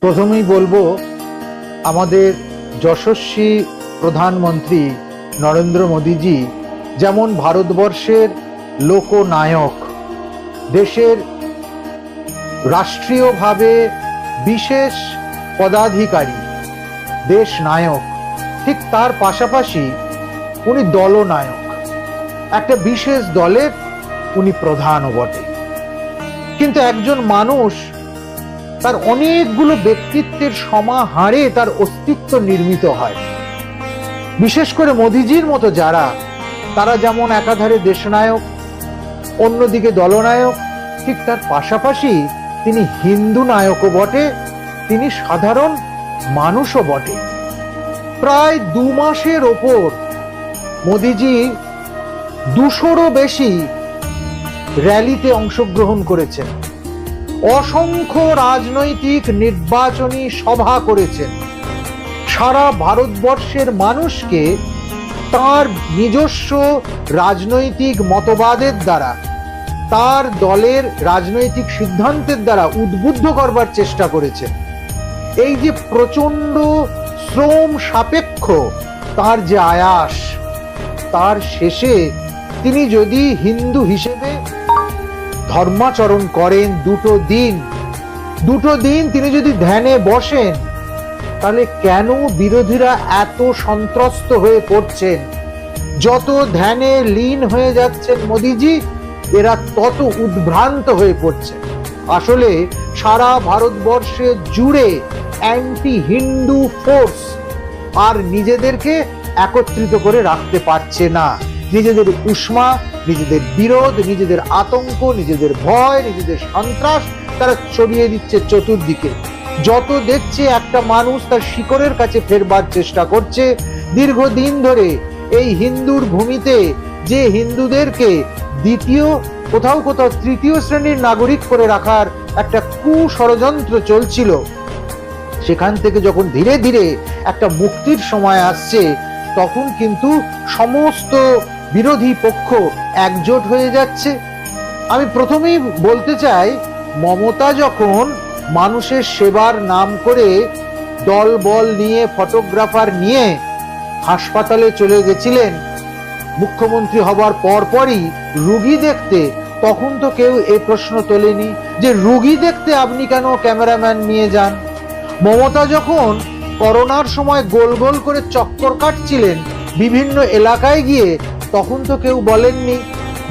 প্রথমেই বলব, আমাদের যশস্বী প্রধানমন্ত্রী নরেন্দ্র মোদীজি যেমন ভারতবর্ষের লোকনায়ক, দেশের রাষ্ট্রীয়ভাবে বিশেষ পদাধিকারী দেশ নায়ক ঠিক তার পাশাপাশি উনি দলনায়ক। একটা বিশেষ দলের উনি প্রধানও বটে। কিন্তু একজন মানুষ তার অনেকগুলো ব্যক্তিত্বের সমাহারে তার অস্তিত্ব নির্মিত হয়। বিশেষ করে মোদিজির মতো যারা, তারা যেমন একাধারে দেশনায়ক, অন্যদিকে দলনায়ক, ঠিক তার পাশাপাশি তিনি হিন্দু নায়কও বটে, তিনি সাধারণ মানুষও বটে। প্রায় দু মাসের ওপর মোদিজি দুশোরও বেশি র্যালিতে অংশগ্রহণ করেছেন। অসংখ্য রাজনৈতিক নির্বাচনী সভা করেছেন। সারা ভারতবর্ষের মানুষকে তার নিজস্ব রাজনৈতিক মতবাদের দ্বারা, তার দলের রাজনৈতিক সিদ্ধান্তের দ্বারা উদ্বুদ্ধ করবার চেষ্টা করেছেন। এই যে প্রচণ্ড শ্রম সাপেক্ষ, তার যে আয়াস, তার শেষে তিনি যদি হিন্দু হিসেবে ধর্মাচরণ করেন দুটো দিন। দুটো দিন তিনি যদি ধ্যানে বসেন, তাহলে কেন বিরোধীরা এত সন্ত্রস্ত হয়ে পড়ছেন? যত ধ্যানে লীন হয়ে যাচ্ছেন মোদিজি, এরা তত উদ্ভ্রান্ত হয়ে পড়ছে। আসলে সারা ভারতবর্ষে জুড়ে অ্যান্টি হিন্দু ফোর্স আর নিজেদেরকে একত্রিত করে রাখতে পারছে না। নিজেদের উষ্মা নিজেদের বিরোধ, নিজেদের আতঙ্ক, নিজেদের ভয়, নিজেদের সন্ত্রাস তারা ছড়িয়ে দিচ্ছে চতুর্দিকে। যত দেখছে একটা মানুষ তার শিকড়ের কাছে ফেরবার চেষ্টা করছে, দীর্ঘদিন ধরে এই হিন্দুর ভূমিতে যে হিন্দুদেরকে দ্বিতীয়, কোথাও কোথাও তৃতীয় শ্রেণির নাগরিক করে রাখার একটা কু ষড়যন্ত্র চলছিল, সেখান থেকে যখন ধীরে ধীরে একটা মুক্তির সময় আসছে, তখন কিন্তু সমস্ত বিরোধী পক্ষ একজোট হয়ে যাচ্ছে। আমি প্রথমেই বলতে চাই, মমতা যখন মানুষের সেবার নাম করে দল বল নিয়ে, ফটোগ্রাফার নিয়ে হাসপাতালে চলে গেছিলেন, মুখ্যমন্ত্রী হবার পরপরই রুগী দেখতে, তখন তো কেউ এই প্রশ্ন তোলেনি যে রুগী দেখতে আপনি কেন ক্যামেরাম্যান নিয়ে যান? মমতা যখন করোনার সময় গোল গোল করে চক্কর কাটছিলেন, বিভিন্ন এলাকায় গিয়ে তখন তো কেউ বলেননি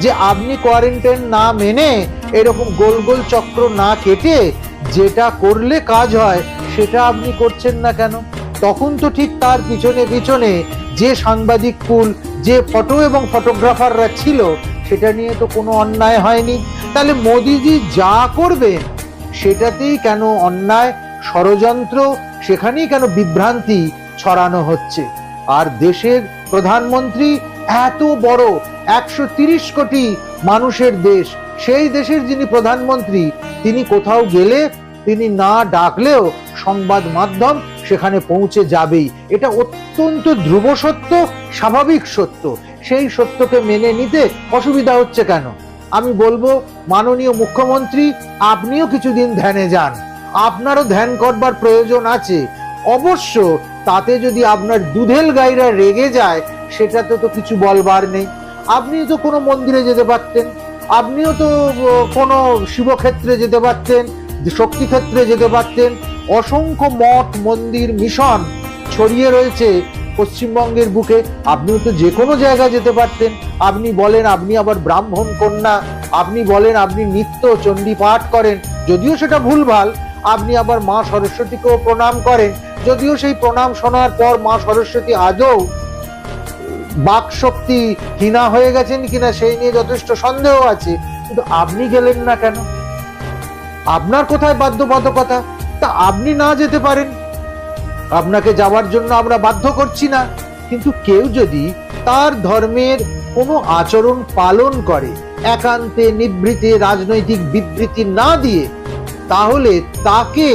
যে আপনি কোয়ারেন্টাইন না মেনে এরকম গোল গোল চক্র না কেটে যেটা করলে কাজ হয় সেটা আপনি করছেন না কেন? তখন তো ঠিক তার পিছনে পিছনে যে সাংবাদিক কুল, যে ফটো এবং ফটোগ্রাফাররা ছিল, সেটা নিয়ে তো কোনো অন্যায় হয়নি। তাহলে মোদিজি যা করবেন, সেটাতেই কেন অন্যায়, ষড়যন্ত্র, সেখানেই কেন বিভ্রান্তি ছড়ানো হচ্ছে? আর দেশের প্রধানমন্ত্রী এত বড় একশো কোটি মানুষের দেশ। সেই দেশের যিনি প্রধানমন্ত্রী, তিনি কোথাও গেলে তিনি না ডাকলেও সংবাদ মাধ্যম সেখানে পৌঁছে যাবেই। এটা অত্যন্ত ধ্রুব সত্য, স্বাভাবিক সত্য। সেই সত্যকে মেনে নিতে অসুবিধা হচ্ছে কেন? আমি বলব, মাননীয় মুখ্যমন্ত্রী, আপনিও কিছুদিন ধ্যানে যান। আপনারও ধ্যান করবার প্রয়োজন আছে। অবশ্য তাতে যদি আপনার দুধেল গাইরা রেগে যায় সেটাতে তো কিছু বলবার নেই। আপনিও তো কোনো মন্দিরে যেতে পারতেন। আপনিও তো কোনো শিবক্ষেত্রে যেতে পারতেন শক্তিক্ষেত্রে যেতে পারতেন। অসংখ্য মঠ, মন্দির, মিশন ছড়িয়ে রয়েছে পশ্চিমবঙ্গের বুকে। আপনিও তো যে কোনো জায়গায় যেতে পারতেন। আপনি বলেন, আপনি আবার ব্রাহ্মণ কন্যা, আপনি বলেন, আপনি নিত্য চণ্ডী পাঠ করেন, যদিও সেটা ভুলভাল, আপনি আবার মা সরস্বতীকেও প্রণাম করেন। যদিও সেই প্রণাম শোনার পর মা সরস্বতী আজও বাক শক্তি হীনা হয়ে গেছেন কিনা সেই নিয়ে যথেষ্ট সন্দেহ আছে। কিন্তু আপনি গেলেন না কেন? আপনার কোথায় বাধ্যবাধকতা? তা আপনি না যেতে পারেন। আপনাকে যাওয়ার জন্য আমরা বাধ্য করছি না। কিন্তু কেউ যদি তার ধর্মের কোনো আচরণ পালন করে, একান্তে নিবৃতে রাজনৈতিক বিবৃতি না দিয়ে তাহলে তাকে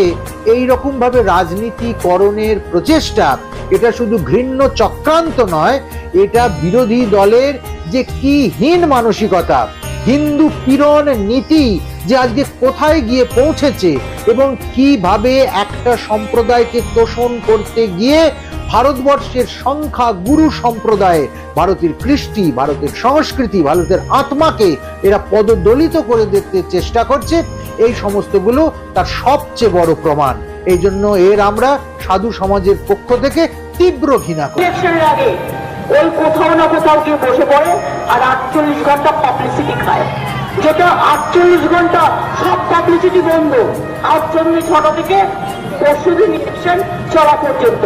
এই রকম ভাবে রাজনীতিকরণের প্রচেষ্টা, এটা শুধু ঘৃণ্য চক্রান্ত নয়, এটা বিরোধী দলের যে কি হীন মানসিকতা, হিন্দু পীড়ন নীতি যে আজকে কোথায় গিয়ে পৌঁছেছে এবং কীভাবে একটা সম্প্রদায়কে তোষণ করতে গিয়ে ভারতবর্ষের সংখ্যা গুরু সম্প্রদায় ভারতের কৃষ্টি, ভারতের সংস্কৃতি, ভারতের আত্মাকে এরা পদদলিত করে দেখতে চেষ্টা করছে। এই সমস্তগুলো তার সবচেয়ে বড় প্রমাণ। এই জন্য এর আমরা সাধু সমাজের পক্ষ থেকে তীব্র ঘৃণা করি। ওই কোথাও না কোথাও বসে পড়ে আর আটচল্লিশ ঘণ্টা পাবলিসিটি খায়। যেটা আটচল্লিশ ঘণ্টা সব পাবলিসিটি বন্ধ। থেকে পরশুদিন ইলেকশন চলা পর্যন্ত।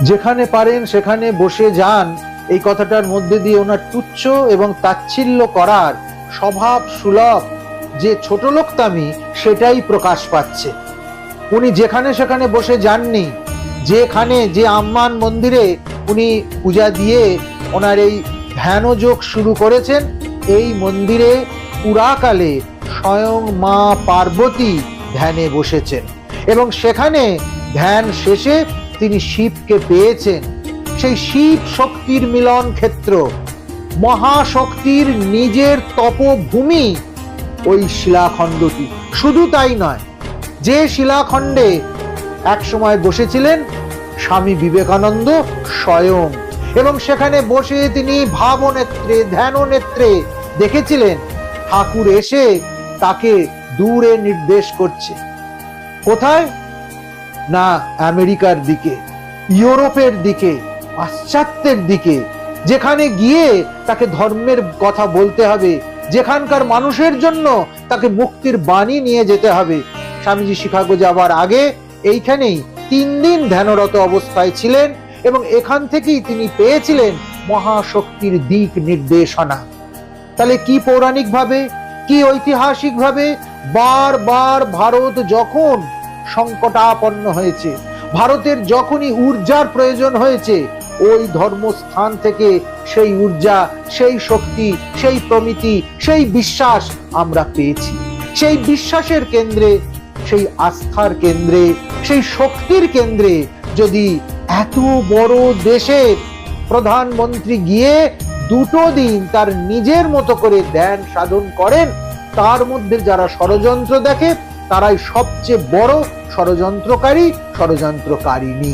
যেখানে পারেন, সেখানে বসে যান। এই কথাটার মধ্যে দিয়ে ওনার তুচ্ছ এবং তাচ্ছিল্য করার স্বভাব সুলভ যে ছোট লোকতামি সেটাই প্রকাশ পাচ্ছে। উনি যেখানে সেখানে বসে যাননি, যেখানে যে আম্মান মন্দিরে উনি পূজা দিয়ে ওনার এই ধ্যানযোগ শুরু করেছেন, এই মন্দিরে পুরাকালে স্বয়ং মা পার্বতী ধ্যানে বসেছেন। এবং সেখানে ধ্যান শেষে তিনি শিবকে পেয়েছেন। সেই শিব শক্তির মিলন ক্ষেত্র, মহাশক্তির নিজের তপভূমি ওই শিলাখণ্ডটি। শুধু তাই নয়, যে শিলাখণ্ডে একসময় বসেছিলেন স্বামী বিবেকানন্দ স্বয়ং এবং সেখানে বসে তিনি ভাবনেত্রে, ধ্যাননেত্রে দেখেছিলেন, ঠাকুর এসে তাকে দূরে নির্দেশ করছে। কোথায়? না আমেরিকার দিকে, ইউরোপের দিকে, পাশ্চাত্যের দিকে। যেখানে গিয়ে তাকে ধর্মের কথা বলতে হবে, যেখানকার মানুষের জন্য তাকে মুক্তির বাণী নিয়ে যেতে হবে। স্বামীজি শিকাগো যাবার আগে এইখানেই তিন দিন ধ্যানরত অবস্থায় ছিলেন এবং এখান থেকেই তিনি পেয়েছিলেন মহাশক্তির দিক নির্দেশনা। তাহলে কি পৌরাণিক ভাবে কি ঐতিহাসিক ভাবে বারবার ভারত যখন সংকটাপন্ন হয়েছে। ভারতের যখনই ঊর্জার প্রয়োজন হয়েছে, ওই ধর্মস্থান থেকে সেই ঊর্জা, সেই শক্তি, সেই প্রমিতি, সেই বিশ্বাস আমরা পেয়েছি। সেই বিশ্বাসের কেন্দ্রে, সেই আস্থার কেন্দ্রে, সেই শক্তির কেন্দ্রে যদি এত বড় দেশের প্রধানমন্ত্রী গিয়ে দুটো দিন তার নিজের মতো করে ধ্যান সাধন করেন, তার মধ্যে যারা ষড়যন্ত্র দেখে তারাই সবচেয়ে বড় ষড়যন্ত্রকারী ষড়যন্ত্রকারিণী।